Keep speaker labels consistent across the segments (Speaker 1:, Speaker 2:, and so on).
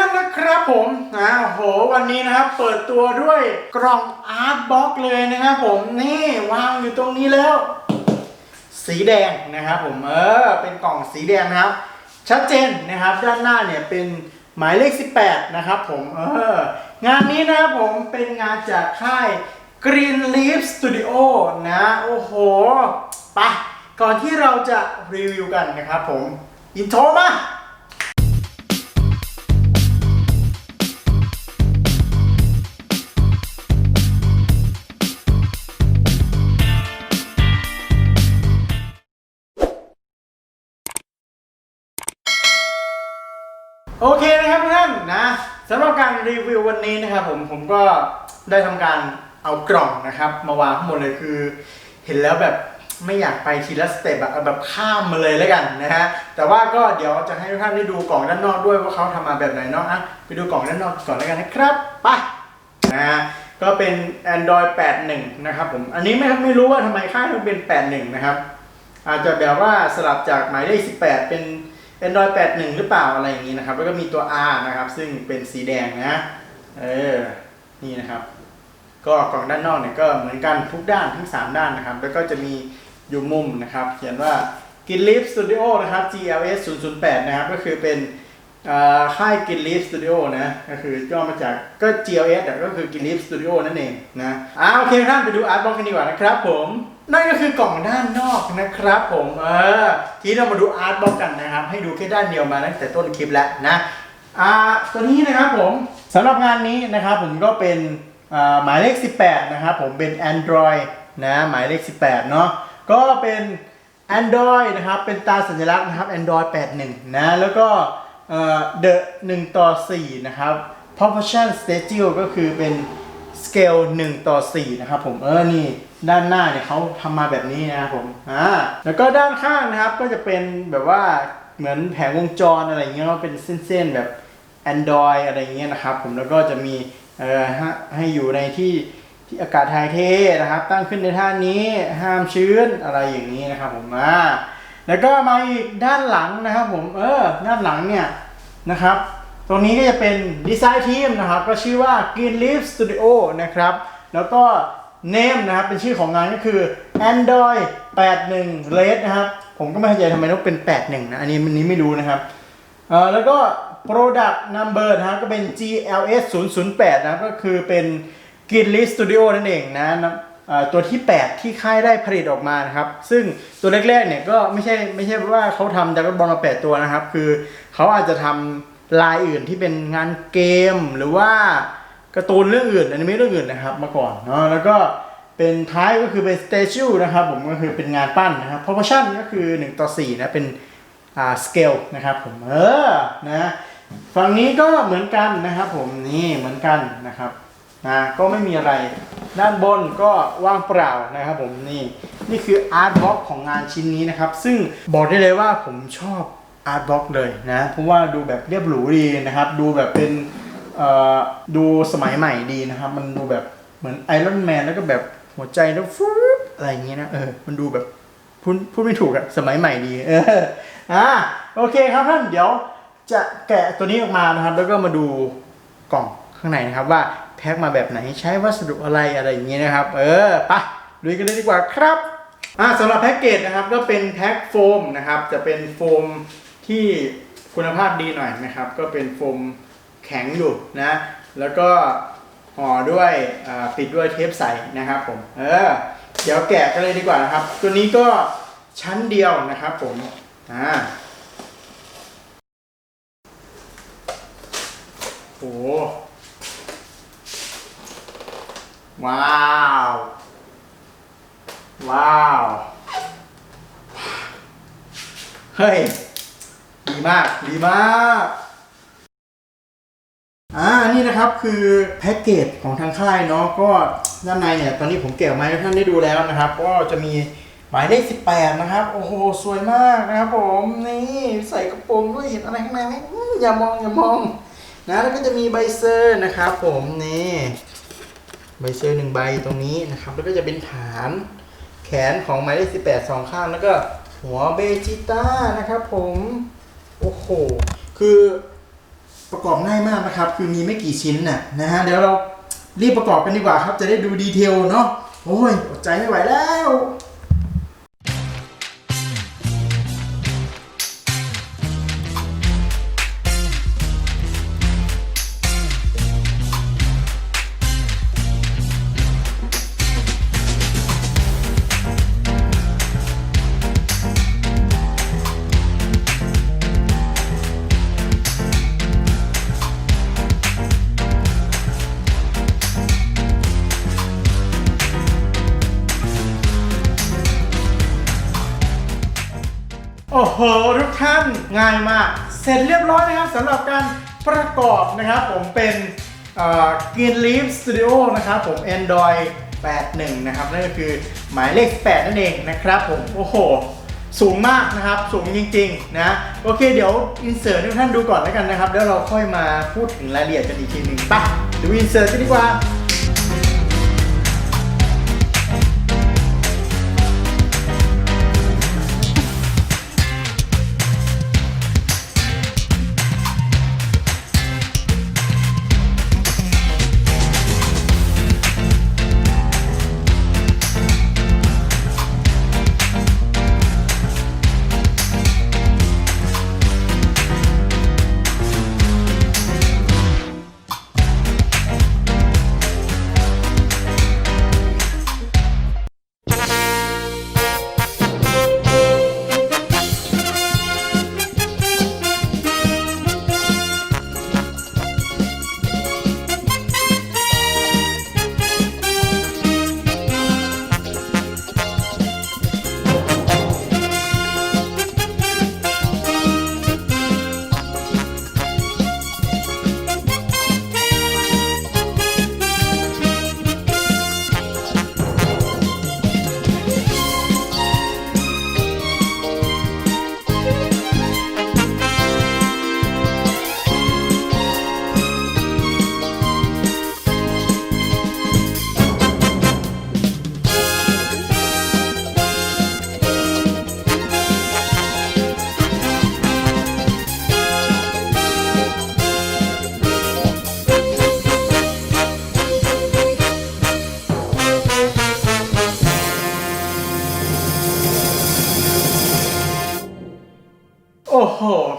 Speaker 1: ท่นนะครับผมนะโอ้โหวันนี้นะครับเปิดตัวด้วยกล่องอาร์ตบ็อกเลยนะครับผมนี่วางอยู่ตรงนี้แล้ว สีแดงนะครับผมเออเป็นกล่องสีแดงนะครับ ชัดเจนนะครับด้านหน้าเนี่ยเป็นหมายเลข 18 นะครับผมเอองานนี้นะครับผมเป็นงานจากค่าย Green Leaf Studio นะ โอ้โหไปะก่อนที่เราจะรีวิวกันนะครับผม อินโทรมา โอเคนะครับทุกท่านนะสำหรับการรีวิววันนี้นะครับผมผมก็ได้ทำการเอากล่องนะครับ มาวางข้างบนเลยคือ เห็นแล้วแบบไม่อยากไปทีละสเต็ปอะเอาแบบข้ามมาเลยแล้วกันนะฮะแต่ว่าก็เดี๋ยวจะให้ทุกท่านได้ดูกล่องด้านนอกด้วยว่าเขาทำมาแบบไหนเนาะอะไปดูกล่องด้านนอกก่อนแล้วกันนะครับไปนะฮะก็เป็น Android 8.1 นะครับผม อันนี้ไม่ไม่รู้ว่าทำไมค่ายมันเป็น 8.1 นะครับ อาจจะแบบว่าสลับจากหมายเลข 18 เป็น Android 8.1 หรือเปล่าอะไรอย่างนี้นะครับ แล้วก็มีตัว R นะครับ ซึ่งเป็นสีแดงนะเออนี่นะครับ ก็กล่องด้านนอกเนี่ยก็เหมือนกันทุกด้านทั้ง 3 ด้านนะครับ แล้วก็จะมีอยู่มุมนะครับ เขียนว่า g i n l e a f Studio นะครับ GLS 008 นะครับ ก็คือเป็นค่าย g i n l e a f Studio นะ ก็คือย่อมาจากก็ GLS ก็คือ g i n l e a f Studio นั่นเองนะอ่าโอเคท่านไปดูอาร์ตบล็อกกันดีกว่านะครับผม นั่นก็คือกล่องด้านนอกนะครับผมเออทีนี้เรามาดูอาร์ตบล็อกกันนะครับ ให้ดูแค่ด้านเดียวมาตั้งแต่ต้นคลิปแล้วนะอ่าตัวนี้นะครับผมสำหรับงานนี้นะครับผมก็เป็นหมายเลข 18 นะครับผมเป็น Android นะหมายเลข 18 เนาะก็เป็น Android นะครับ เป็นตาสัญลักษณ์นะครับ Android 81 นะ แล้วก็เอ่อ The 1ต่อ 4 นะครับ Proportion Statue ก็คือเป็น scale 1ต่อ4นะครับผมเออนี่ด้านหน้าเนี่ยเขาทำมาแบบนี้นะครับผมอ่าแล้วก็ด้านข้างนะครับก็จะเป็นแบบว่าเหมือนแผงวงจรอะไรเงี้ยเนาะเป็นเส้นๆแบบ Android อะไรเงี้ยนะครับผมแล้วก็จะมีเอ่อฮะให้อยู่ในที่ที่อากาศถ่ายเทนะครับ ตั้งขึ้นในท่านี้ห้ามชื้นอะไรอย่างนี้นะครับผมอ่าแล้วก็มาอีกด้านหลังนะครับผมเออด้านหลังเนี่ยนะครับ ตรงนี้ก็จะเป็นดีไซน์ทีมนะครับ ก็ชื่อว่า Green Leaf Studio นะครับ แล้วก็เนมนะครับ เป็นชื่อของงานก็คือ Android 81 Red นะครับ ผมก็ไม่เข้าใจทำไมต้องเป็น 81 นะ อันนี้อันนี้ไม่รู้นะครับเออแล้วก็ product number นะครับ ก็เป็น GLS 008 นะครับ ก็คือเป็น g i n l i Studio นั่นเองนะตัวที่ 8 ที่ค่ายได้ผลิตออกมานะครับ ซึ่งตัวแรกๆเนี่ยก็ไม่ใช่ไม่ใช่ว่าเขาทำจากบอลมา8ตัวนะครับ คือเขาอาจจะทำ ลายอื่นที่เป็นงานเกมหรือว่าการ์ตูนเรื่องอื่นอนิเมะเรื่องอื่นนะครับมาก่อนเนาะแล้วก็เป็นท้ายก็คือเป็น statue นะครับผมก็คือเป็นงานปั้นนะครับ proportion ก็คือ 1 ต่อ 4 นะเป็นอ่าสเกลนะครับผมเออนะฝั่งนี้ก็เหมือนกันนะครับผมนี่เหมือนกันนะครับนะก็ไม่มีอะไรด้านบนก็ว่างเปล่านะครับผมนี่นี่คืออาร์ตบล็อกของงานชิ้นนี้นะครับ ซึ่งบอกได้เลยว่าผมชอบ อาร์ตบล็อกเลยนะเพราะว่าดูแบบเรียบหรูดีนะครับ ดูแบบเป็นดูสมัยใหม่ดีนะครับ มันดูแบบเหมือนไอรอนแมนแล้วก็แบบหัวใจแล้วฟูอะไรอย่างเงี้ยนะเออมันดูแบบพูดพูดไม่ถูกอะสมัยใหม่ดีเอออ่าโอเคครับท่านเดี๋ยวจะแกะตัวนี้ออกมานะครับ แล้วก็มาดูกล่องข้างในนะครับว่าแพ็คมาแบบไหนใช้วัสดุอะไรอะไรอย่างเงี้ยนะครับ เออไปดูกันเลยดีกว่าครับอ่าสำหรับแพ็กเกจนะครับก็เป็นแพ็คโฟมนะครับ จะเป็นโฟม ที่คุณภาพดีหน่อยนะครับ ก็เป็นโฟมแข็งอยู่นะ แล้วก็ห่อด้วยปิดด้วยเทปใสนะครับผม เออ เดี๋ยวแกะกันเลยดีกว่านะครับ ตัวนี้ก็ชั้นเดียวนะครับผม อ่าโหว้าว ว้าว เฮ้ย ดีมาก ดีมาก อ่า นี่นะครับคือแพ็กเกจของทางค่ายเนาะ ก็ด้านในเนี่ย ตอนนี้ผมเก็บมาให้ท่านได้ดูแล้วนะครับ ก็จะมีหมายเลข18นะครับ โอ้โห สวยมากนะครับผม นี่ใส่กระโปรงด้วย เห็นอะไรข้างในไหมอย่ามองอย่ามอง นะ แล้วก็จะมีใบเซอร์นะครับผมนี่ใบเซอร์หนึ่งใบตรงนี้นะครับ แล้วก็จะเป็นฐานแขนของหมายเลข18สองข้างแล้วก็หัวเบจิต้านะครับผม โอ้โห คือประกอบง่ายมากนะครับ คือมีไม่กี่ชิ้นน่ะนะฮะ เดี๋ยวเรารีบประกอบกันดีกว่าครับ จะได้ดูดีเทลเนาะ โอ้ยอดใจไม่ไหวแล้ว อ้โหทุกท่านง่ายมาก เสร็จเรียบร้อยนะครับสำหรับการประกอบนะครับผมเป็นเอ่อ Green Leaf Studio นะครับผม Android 81 นะครับ นั่นก็คือหมายเลข 8 นั่นเองนะครับผม โอ้โห สูงมากนะครับ สูงจริง ๆ นะ โอเค เดี๋ยวอินเสิร์ตทุกท่านดูก่อนแล้วกันนะครับ แล้วเราค่อยมาพูดถึงรายละเอียดกันอีกทีหนึ่งไปดูอินเสิร์ตกันดีกว่า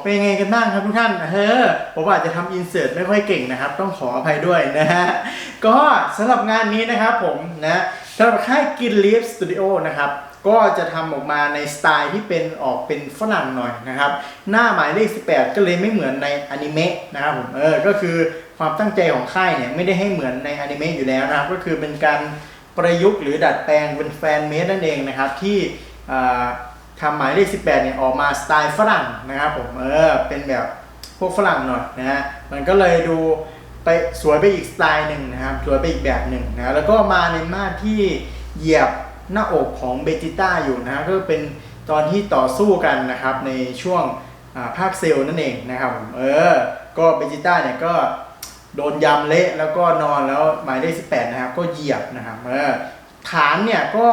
Speaker 1: เป็นไงกันบ้างครับทุกท่านเออผมอาจจะทำอินเสิร์ตไม่ค่อยเก่งนะครับ ต้องขออภัยด้วยนะฮะ ก็สำหรับงานนี้นะครับผมนะสำหรับค่ายกินลีฟสตูดิโอนะครับ ก็จะทำออกมาในสไตล์ที่เป็นออกเป็นฝรั่งหน่อยนะครับ หน้าหมายเลข 18 ก็เลยไม่เหมือนในอนิเมะนะครับผมเออก็คือความตั้งใจของค่ายเนี่ยไม่ได้ให้เหมือนในอนิเมะอยู่แล้วนะครับ ก็คือเป็นการประยุกต์หรือดัดแปลงเป็นแฟนเมดนั่นเองนะครับที่อ่า ทำหมายเลข 18 เนี่ยออกมาสไตล์ฝรั่งนะครับผมเออเป็นแบบพวกฝรั่งหน่อยนะฮะมันก็เลยดูไปสวยไปอีกสไตล์หนึ่งนะครับสวยไปอีกแบบหนึ่งนะแล้วก็มาในมาตรที่เหยียบหน้าอกของเบจิต้าอยู่นะก็เป็นตอนที่ต่อสู้กันนะครับในช่วงภาคเซลล์นั่นเองนะครับผมเออก็เบจิต้าเนี่ยก็โดนยำเละแล้วก็นอนแล้วหมายเลข18 นะครับ ก็เหยียบนะครับเออฐานเนี่ยก็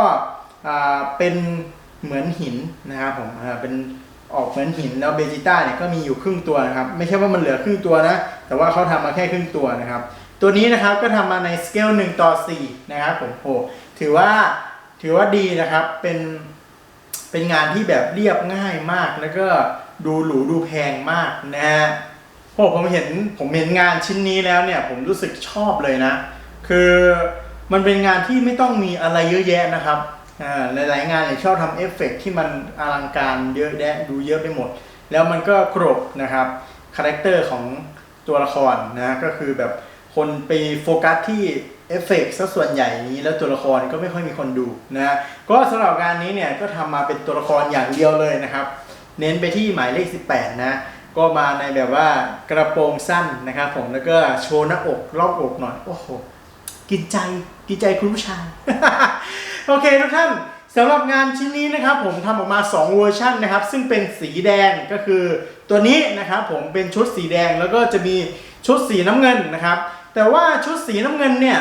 Speaker 1: อ่าเป็น เหมือนหินนะครับผมเป็นออกเหมือนหินแล้วเบจิต้าเนี่ยก็มีอยู่ครึ่งตัวนะครับ ไม่ใช่ว่ามันเหลือครึ่งตัวนะ แต่ว่าเขาทำมาแค่ครึ่งตัวนะครับ ตัวนี้นะครับก็ทำมาในสเกล1ต่อ4นะครับผมโหถือว่าถือว่าดีนะครับเป็นเป็นงานที่แบบเรียบง่ายมากแล้วก็ดูหรูดูแพงมากนะฮะโหผมเห็นผมเห็นงานชิ้นนี้แล้วเนี่ยผมรู้สึกชอบเลยนะ คือมันเป็นงานที่ไม่ต้องมีอะไรเยอะแยะนะครับ หลายๆงานเนี่ยชอบทำเอฟเฟกต์ที่มันอลังการเยอะแยะดูเยอะไปหมด แล้วมันก็กรบนะครับคาแรคเตอร์ของตัวละครนะก็คือแบบคนไปโฟกัสที่เอฟเฟกต์ซะส่วนใหญ่นี้แล้วตัวละครก็ไม่ค่อยมีคนดูนะก็สำหรับงานนี้เนี่ยก็ทำมาเป็นตัวละครอย่างเดียวเลยนะครับ เน้นไปที่หมายเลข 18 นะก็มาในแบบว่ากระโปรงสั้นนะครับผมแล้วก็โชว์หน้าอกรอบอกหน่อยโอ้โหกินใจกินใจคุณผู้ชาย โอเคทุกท่านสำหรับงานชิ้นนี้นะครับผมทำออกมา 2 เวอร์ชันนะครับ ซึ่งเป็นสีแดงก็คือตัวนี้นะครับผมเป็นชุดสีแดงแล้วก็จะมีชุดสีน้ำเงินนะครับ แต่ว่าชุดสีน้ำเงินเนี่ย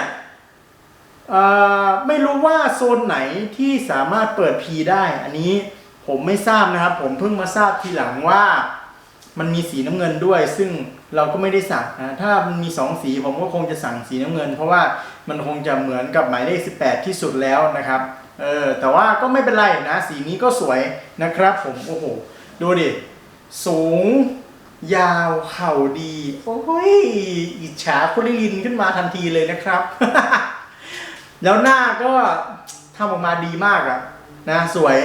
Speaker 1: ไม่รู้ว่าโซนไหนที่สามารถเปิด P ได้ อันนี้ผมไม่ทราบนะครับ ผมเพิ่งมาทราบทีหลังว่ามันมีสีน้ำเงินด้วย ซึ่ง เราก็ไม่ได้สั่งนะถ้ามันมีสองสีผมก็คงจะสั่งสีน้ำเงิน เพราะว่ามันคงจะเหมือนกับหมายเลข 18 ที่สุดแล้วนะครับเออแต่ว่าก็ไม่เป็นไรนะสีนี้ก็สวยนะครับ ผมโอ้โหดูดิสูง ยาวเข่าดี โอ้ยอิจฉาคุริลินขึ้นมาทันทีเลยนะครับ แล้วหน้าก็ทำออกมาดีมากอะนะสวย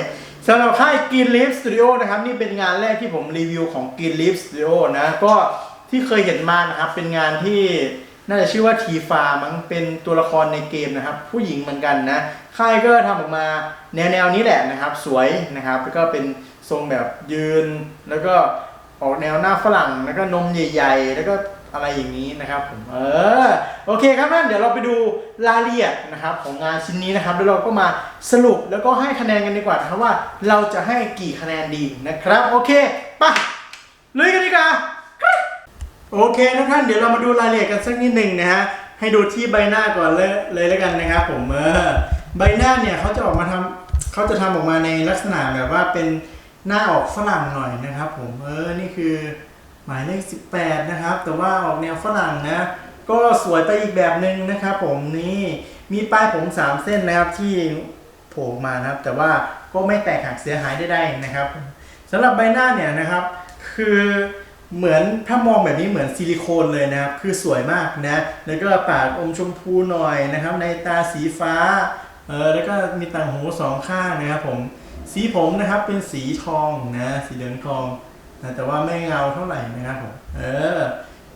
Speaker 1: สำหรับค่าย Green Leaf Studio นะครับ นี่เป็นงานแรกที่ผมรีวิวของ Green Leaf Studio นะก็ ที่เคยเห็นมานะครับ เป็นงานที่น่าจะชื่อว่าทีฟามั้งเป็นตัวละครในเกมนะครับ ผู้หญิงเหมือนกันนะค่ายก็ทำออกมาแนวแนวๆนี้แหละนะครับ สวยนะครับแล้วก็เป็นทรงแบบยืน แล้วก็ออกแนวหน้าฝรั่งแล้วก็นมใหญ่ ๆ แล้วก็อะไรอย่างนี้นะครับผมเออโอเคครับนั่นเดี๋ยวเราไปดูรายละเอียดนะครับของงานชิ้นนี้นะครับแล้วเราก็มาสรุปแล้วก็ให้คะแนนกันดีกว่านะครับว่าเราจะให้กี่คะแนนดีนะครับ โอเคไปลุยกันดีกว่า โอเคนะท่านเดี๋ยวเรามาดูรายละเอียดกันสักนิดหนึ่งนะฮะให้ดูที่ใบหน้าก่อนเลยเลยแล้วกันนะครับผมเออใบหน้าเนี่ยเขาจะออกมาทำเขาจะทำออกมาในลักษณะแบบว่าเป็นหน้าออกฝรั่งหน่อยนะครับ ผมเออนี่คือหมายเลข 18 นะครับ แต่ว่าออกแนวฝรั่งนะก็สวยไปอีกแบบหนึ่งนะครับ ผมนี่มีปลายผม3เส้นนะครับที่โผล่มานะครับ แต่ว่าก็ไม่แตกหักเสียหายได้ๆนะครับสำหรับใบหน้าเนี่ยนะครับ คือ เหมือนถ้ามองแบบนี้เหมือนซิลิโคนเลยนะครับ คือสวยมากนะ แล้วก็ปากอมชมพูหน่อยนะครับ ในตาสีฟ้า เออ แล้วก็มีต่างหูสองข้างนะครับผม สีผมนะครับเป็นสีทองนะ สีเหลืองทองนะแต่ว่าไม่เงาเท่าไหร่นะครับผม เออ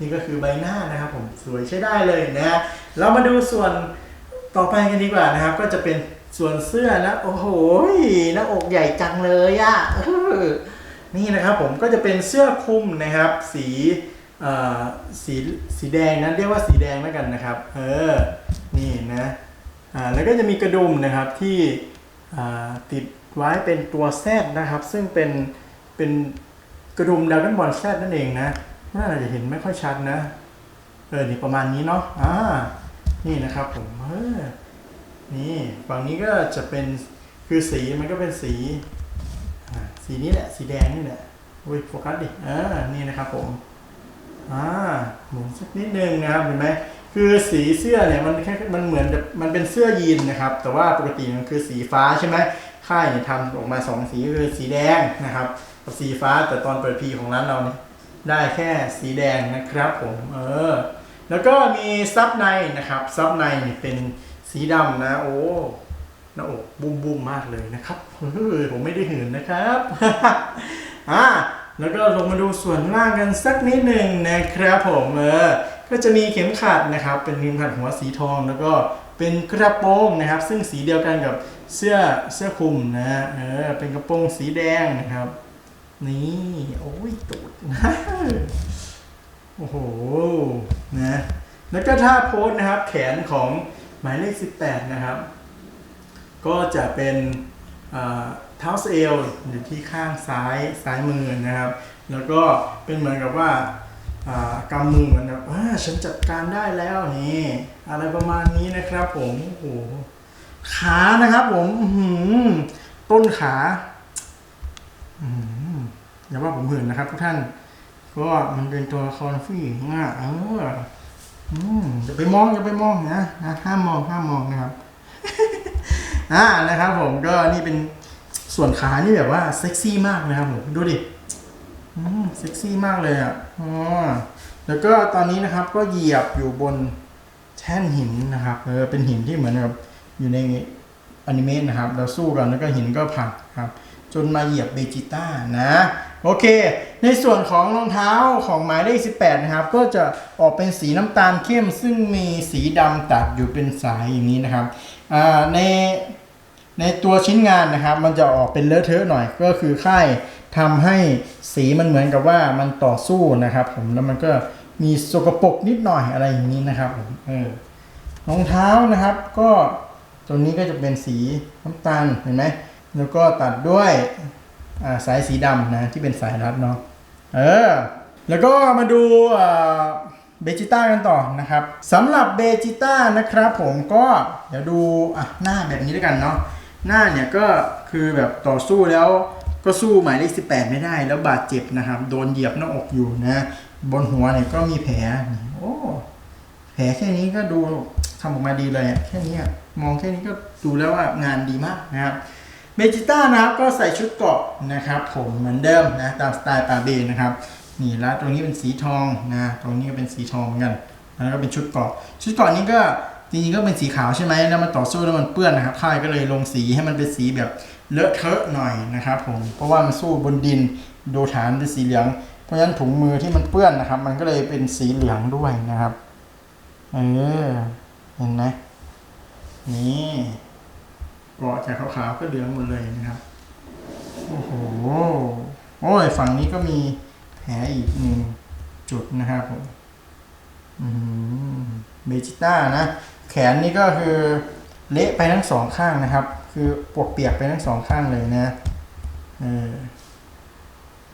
Speaker 1: นี่ก็คือใบหน้านะครับผม สวยใช้ได้เลยนะ เรามาดูส่วนต่อไปกันดีกว่านะครับ ก็จะเป็นส่วนเสื้อนะ โอ้โหหน้าอกใหญ่จังเลยอะ่ะ นี่นะครับผมก็จะเป็นเสื้อคลุมนะครับ สีสีสีแดงนะเรียกว่าสีแดงแล้วกันนะครับ เออนี่นะอ่าแล้วก็จะมีกระดุมนะครับที่ติดไว้เป็นตัวแซดนะครับ ซึ่งเป็นเป็นกระดุมดาวกันบอลแซดนั่นเองนะน่าจะเห็นไม่ค่อยชัดนะเออนี่ประมาณนี้เนาะอ่านี่นะครับผมเออนี่ฝั่งนี้ก็จะเป็นคือสีมันก็เป็นสี สีนี้แหละ สีแดงนี่แหละอุ้ยโฟกัสดิอ่านี่นะครับผมอ่าหมุนสักนิดนึงนะครับเห็นไหมคือสีเสื้อเนี่ยมันแค่มันเหมือนแบบมันเป็นเสื้อยีนนะครับ แต่ว่าปกติมันคือสีฟ้าใช่ไหมค่ายเนี่ยทำออกมาสองสีคือสีแดงนะครับกับสีฟ้าแต่ตอนเปิดพีของร้านเราเนี่ยได้แค่สีแดงนะครับผมเออแล้วก็มีซับในนะครับซับในเนี่ยเป็นสีดำนะโอ้ หน้าอกบุ้มบุ้มๆมากเลยนะครับเฮ้ยผมไม่ได้หืนนะครับอ่าแล้วก็ลงมาดูส่วนล่างกันสักนิดหนึ่งนะครับผมเออก็จะมีเข็มขัดนะครับ เป็นเข็มขัดหัวสีทอง แล้วก็เป็นกระโปรงนะครับ ซึ่งสีเดียวกันกับเสื้อเสื้อคลุมนะเออเป็นกระโปรงสีแดงนะครับ นี่โอ้ยตูดโอ้โหนะแล้วก็ท่าโพสนะครับ แขนของหมายเลข 18 นะครับ ก็จะเป็นเท้าเอวอยู่ที่ข้างซ้ายซ้ายมือนะครับ แล้วก็เป็นเหมือนกับว่ากำมือเหมือนแบบอ่าฉันจัดการได้แล้วนี่อะไรประมาณนี้นะครับผมโอ้โหขานะครับผมหือต้นขาอย่าว่าผมเหื่นนะครับทุกท่าน ก็มันเป็นตัวละครผู้หญิงอะเอออย่าไปมองอย่าไปมองนะนะห้ามมองห้ามมองนะครับ อ่านะครับผมก็นี่เป็นส่วนขานี่แบบว่าเซ็กซี่มากนะครับผมดูดิเซ็กซี่มากเลยอะอ๋อแล้วก็ตอนนี้นะครับก็เหยียบอยู่บนแท่นหินนะครับเออเป็นหินที่เหมือนกับอยู่ในอนิเมะนะครับเราสู้กันแล้วก็หินก็ผักครับ จนมาเหยียบเบจิต้านะ โอเค ในส่วนของรองเท้าของหมายเลข 18 นะครับ ก็จะออกเป็นสีน้ำตาลเข้ม ซึ่งมีสีดำตัดอยู่เป็นสายอย่างนี้นะครับอ่าใน ในตัวชิ้นงานนะครับมันจะออกเป็นเลอะเทอะหน่อยก็คือค่ายทำให้สีมันเหมือนกับว่ามันต่อสู้นะครับผมแล้วมันก็มีสกปรกนิดหน่อยอะไรอย่างนี้นะครับผมเออรองเท้านะครับ ก็ตรงนี้ก็จะเป็นสีน้ำตาลเห็นไหมแล้วก็ตัดด้วยาสายสีดำนะที่เป็นสายรัดเนาะเออแล้วก็มาดูเบจิต้ากันต่อนะครับสำหรับเบจิต้านะครับผมก็เดี๋ยวดูอะหน้าแบบนี้ด้วยกันเนาะ หน้าเนี่ยก็คือแบบต่อสู้แล้วก็สู้หมายเลข18 ไม่ได้ แล้วบาดเจ็บนะครับ โดนเหยียบหน้าอกอยู่นะ บนหัวเนี่ยก็มีแผลโอ้แผลแค่นี้ก็ดูทำออกมาดีเลยแค่นี้มองแค่นี้ก็ดูแล้วว่างานดีมากนะครับเมจิต้านะครับก็ใส่ชุดเกราะนะครับ ผมเหมือนเดิมนะตามสไตล์ปาเบนะครับนี่แล้วตรงนี้เป็นสีทองนะตรงนี้ก็เป็นสีทองเหมือนกันแล้วก็เป็นชุดเกราะชุดเกราะนี้ก็ จริงๆก็เป็นสีขาวใช่ไหมแล้วมันต่อสู้แล้วมันเปื้อนนะครับค่ายก็เลยลงสีให้มันเป็นสีแบบเลอะเทอะหน่อยนะครับผมเพราะว่ามันสู้บนดินดูฐานเป็นสีเหลือง เพราะฉะนั้นถุงมือที่มันเปื้อนนะครับ มันก็เลยเป็นสีเหลืองด้วยนะครับเออเห็นไหมนี่เกาะจากขาวๆก็เหลืองหมดเลยนะครับโอ้โหโอ้ยฝั่งนี้ก็มีแผลอีกหนึ่งจุดนะครับผมอืมเบจิต้านะ แขนนี่ก็คือเละไปทั้งสองข้างนะครับ คือปวกเปียกไปทั้งสองข้างเลยนะเออ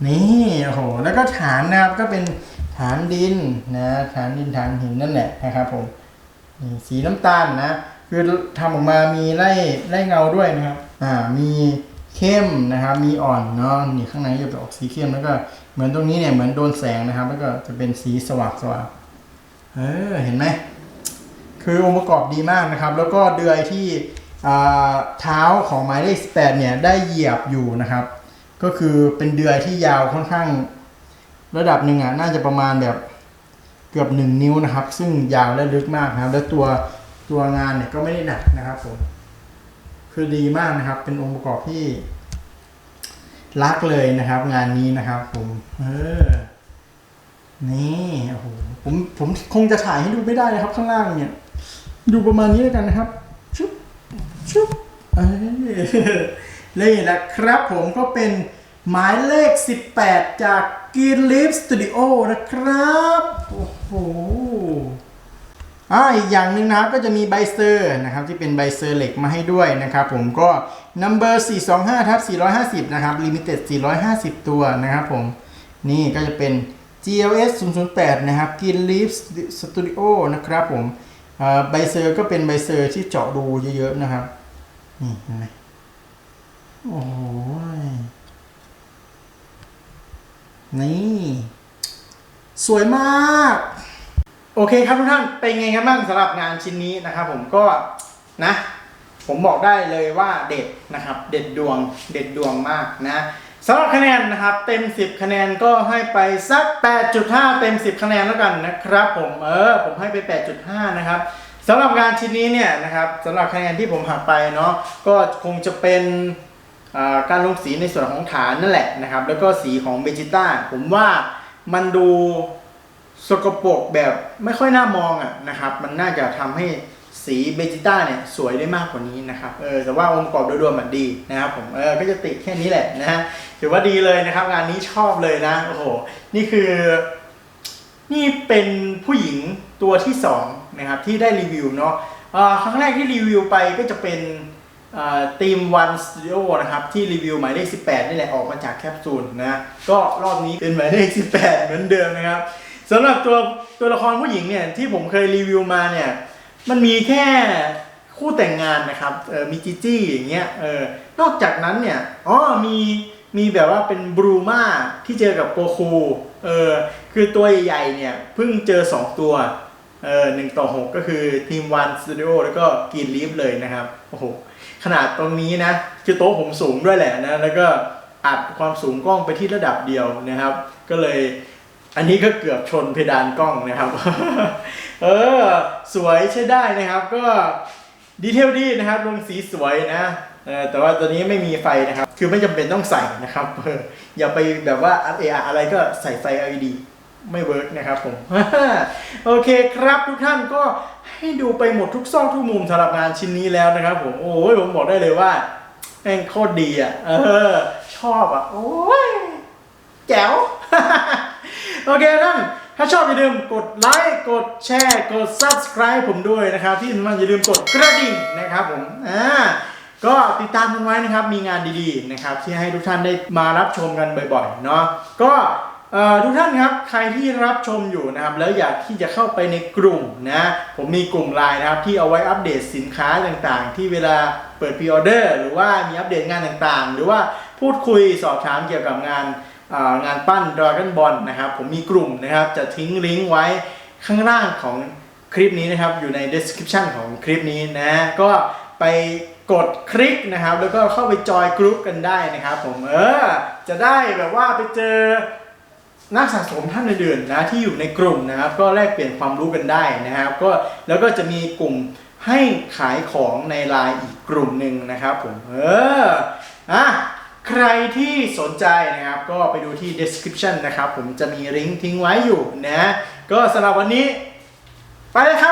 Speaker 1: นี่โอ้โหแล้วก็ฐานนะครับก็เป็นฐานดินนะฐานดินฐานหินนั่นแหละนะครับผมสีน้ำตาลนะ คือทำออกมามีไล่ไล่เงาด้วยนะครับ อ่ามีเข้มนะครับ มีอ่อนเนาะนี่ข้างในจะเป็นออกสีเข้มแล้วก็เหมือนตรงนี้เนี่ยเหมือนโดนแสงนะครับ แล้วก็จะเป็นสีสว่างสว่างๆเออเห็นไหม คือองค์ประกอบดีมากนะครับ แล้วก็เดือยที่เท้าของหมายเลข 18 เนี่ยได้เหยียบอยู่นะครับ ก็คือเป็นเดือยที่ยาวค่อนข้าง ระดับหนึ่งอะน่าจะประมาณแบบเกือบหนึ่งนิ้วนะครับ ซึ่งยาวและลึกมากนะครับ แล้วตัวตัวงานเนี่ยก็ไม่ได้หนักนะครับผมคือดีมากนะครับ เป็นองค์ประกอบที่รักเลยนะครับ งานนี้นะครับ ผมเออนี่โอ้โหผมผมคงจะถ่ายให้ดูไม่ได้นะครับ ข้างล่างเนี่ย ดูประมาณนี้แล้วกันนะครับชุบชุบเอ้ยนี่แหละครับผมก็เป็นหมายเลข 18 จาก Green Leaf Studio นะครับ โอ้โหอ่าอีกอย่างหนึ่งนะครับก็จะมีใบเซอร์นะครับที่เป็นใบเซอร์เหล็กมาให้ด้วยนะครับผมก็ number 425ทับ450 นะครับ limited 450 ตัวนะครับผม นี่ก็จะเป็น GLS 008 นะครับ Green Leaf Studio นะครับผม ใบเซอร์ก็เป็นใบเซอร์ที่เจาะรูเยอะๆนะครับนี่เห็นไหมโอ้ยนี่ สวยมาก โอเคครับทุกท่านเป็นไงกันบ้างสำหรับงานชิ้นนี้นะครับ ผมก็นะ ผมบอกได้เลยว่าเด็ดนะครับ เด็ดดวงเด็ดดวงมากนะ สำหรับคะแนนนะครับเต็ม 10 คะแนนก็ให้ไปสัก 8.5 เต็ม 10 คะแนนแล้วกันนะครับ ผมเออผมให้ไป 8.5 นะครับสำหรับงานชิ้นนี้เนี่ยนะครับสำหรับคะแนนที่ผมหักไปเนาะก็คงจะเป็นการลงสีในส่วนของฐานนั่นแหละนะครับ แล้วก็สีของเบจิต้าผมว่ามันดูสกปรกแบบไม่ค่อยน่ามองอะนะครับ มันน่าจะทำให้ สีเบจิต้าเนี่ยสวยได้มากกว่านี้นะครับเออแต่ว่าองค์ประกอบโดยรวมมันดีนะครับผมเออก็จะติดแค่นี้แหละนะฮะถือว่าดีเลยนะครับ งานนี้ชอบเลยนะโอ้โหนี่คือ นี่เป็นผู้หญิงตัวที่สองนะครับที่ได้รีวิวเนาะอ่าครั้งแรกที่รีวิวไปก็จะเป็นทีมวันสตูดิโอนะครับที่รีวิวหมายเลข 18 นี่แหละออกมาจากแคปซูลนะก็รอบนี้เป็นหมายเลข 18 เหมือนเดิมนะครับสำหรับตัวตัวละครผู้หญิงเนี่ยที่ผมเคยรีวิวมาเนี่ย มันมีแค่คู่แต่งงานนะครับเออมีจีจี้อย่างเงี้ยเออนอกจากนั้นเนี่ยอ๋อมีมีแบบว่าเป็นบรูมาที่เจอกับโกคูเออคือตัวใหญ่ๆเนี่ยเพิ่งเจอ 2 ตัวเออหนึ่งต่อ6ก็คือทีมวันสตูดิโอแล้วก็กรีนลีฟเลยนะครับโอ้โหขนาดตรงนี้นะคือโต๊ะผมสูงด้วยแหละนะแล้วก็อัดความสูงกล้องไปที่ระดับเดียวนะครับ ก็เลย อันนี้ก็เกือบชนเพดานกล้องนะครับ เออ สวยใช้ได้นะครับ ก็ดีเทลดีนะครับลงสีสวยนะแต่ว่าตัวนี้ไม่มีไฟนะครับ คือไม่จำเป็นต้องใส่นะครับเอออย่าไปแบบว่าเอออะไรก็ใส่ไฟ LED ไม่เวิร์กนะครับผม โอเคครับทุกท่านก็ให้ดูไปหมดทุกซอกทุกมุมสำหรับงานชิ้นนี้แล้วนะครับผม โอ้ยผมบอกได้เลยว่าแม่งโคตรดีอะ เออ ชอบอะ โอ้ยแจ๋ว โอเคท่านถ้าชอบอย่าลืมกดไลค์กดแชร์กด subscribe ผมด้วยนะครับ ที่สำคัญอย่าลืมกดกระดิ่งนะครับผมอ่าก็ติดตามกันไว้นะครับมีงานดีๆนะครับที่ให้ทุกท่านได้มารับชมกันบ่อยๆเนาะก็เอ่อทุกท่านครับใครที่รับชมอยู่นะครับแล้วอยากที่จะเข้าไปในกลุ่มนะผมมีกลุ่มไลน์นะครับที่เอาไว้อัปเดตสินค้าต่างๆ ที่เวลาเปิดพรีออเดอร์หรือว่ามีอัปเดตงานต่างๆ หรือว่าพูดคุยสอบถามเกี่ยวกับงาน งานปั้น Dragon Ball นะครับ ผมมีกลุ่มนะครับ จะทิ้งลิงก์ไว้ข้างล่างของคลิปนี้นะครับ อยู่ใน description ของคลิปนี้นะ ก็ไปกดคลิกนะครับ แล้วก็เข้าไปจอยกรุ๊ปกันได้นะครับ ผมเออจะได้แบบว่าไปเจอนักสะสมท่านอื่นๆนะที่อยู่ในกลุ่มนะครับ ก็แลกเปลี่ยนความรู้กันได้นะครับ ก็แล้วก็จะมีกลุ่มให้ขายของในไลน์อีกกลุ่มหนึ่งนะครับ ผมเออ ที่สนใจนะครับ ก็ไปดูที่ description นะครับ ผมจะมีลิงก์ทิ้งไว้อยู่นะ ก็สำหรับวันนี้ ไปเลยครับ